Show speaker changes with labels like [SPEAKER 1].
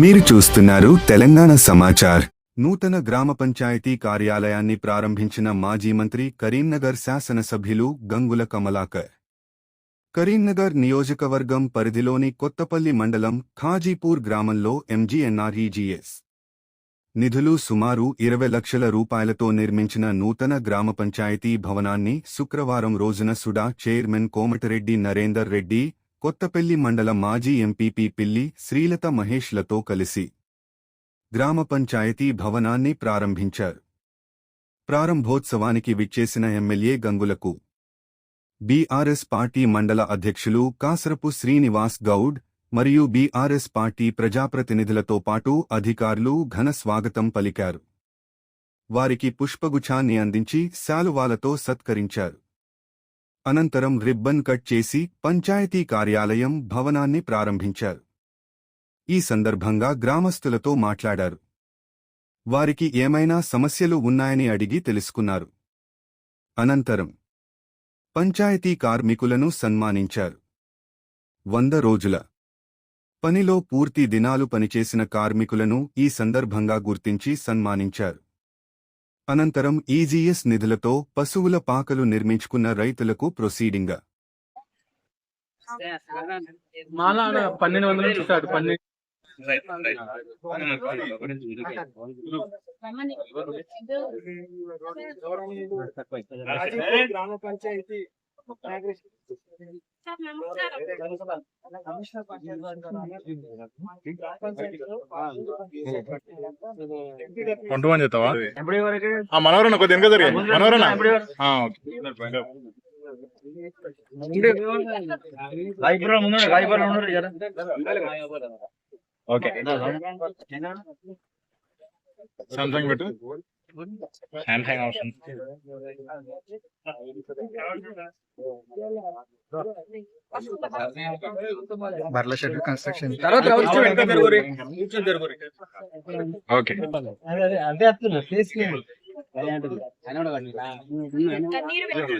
[SPEAKER 1] మీరు చూస్తున్నారు తెలంగాణ సమాచార్. నూతన గ్రామ పంచాయతీ కార్యాలయాన్ని ప్రారంభించిన మాజీ మంత్రి కరీంనగర్ శాసనసభ్యులు గంగుల కమలాకర్. కరీంనగర్ నియోజకవర్గం పరిధిలోని కొత్తపల్లి మండలం ఖాజీపూర్ గ్రామంలో ఎంజీఎన్ఆర్ఈజీఎస్. నిధులు సుమారు ఇరవై లక్షల రూపాయలతో నిర్మించిన నూతన గ్రామ పంచాయతీ భవనాన్ని శుక్రవారం రోజున సుడా చైర్మన్ కోమటిరెడ్డి నరేందర్ రెడ్డి కొత్తపెల్లి మండల మాజీ ఎంపీపీ పిల్లి శ్రీలత మహేష్లతో కలిసి గ్రామ పంచాయతీ భవనాన్ని ప్రారంభించారు. ప్రారంభోత్సవానికి విచ్చేసిన ఎమ్మెల్యే గంగులకు బీఆర్ఎస్ పార్టీ మండల అధ్యక్షులు కాసరపు శ్రీనివాస్ గౌడ్ మరియు బీఆర్ఎస్ పార్టీ ప్రజాప్రతినిధులతో పాటు అధికారులు ఘన స్వాగతం పలికారు. వారికి పుష్పగుచ్ఛాన్ని అందించి శాలువాలతో సత్కరించారు. అనంతరం రిబ్బన్ కట్ చేసి పంచాయతీ కార్యాలయం భవనాన్ని ప్రారంభించారు. ఈ సందర్భంగా గ్రామస్తులతో మాట్లాడారు. వారికి ఏమైనా సమస్యలు ఉన్నాయని అడిగి తెలుసుకున్నారు. అనంతరం పంచాయతీ కార్మికులను సన్మానించారు. వంద రోజుల పనిలో పూర్తి దినాలు పనిచేసిన కార్మికులను ఈ సందర్భంగా గుర్తించి సన్మానించారు. అనంతరం ఈజీఎస్ నిధులతో పశువుల పాకలు నిర్మించుకున్న రైతులకు ప్రొసీడింగ్.
[SPEAKER 2] పన్నెండు
[SPEAKER 3] పంచాయతీ
[SPEAKER 4] కొంతమంది చెప్తావా మనవరన్న కొద్దిగా వెనక జరిగే.
[SPEAKER 2] జర
[SPEAKER 4] ఓకే. సామ్సంగ్ పెట్టు. సామ్సంగ్ అవసరం
[SPEAKER 5] బర్ల షెడ్ కన్స్ట్రక్షన్
[SPEAKER 4] ఓకే
[SPEAKER 3] అదే
[SPEAKER 6] కన్నీరు పెట్టు.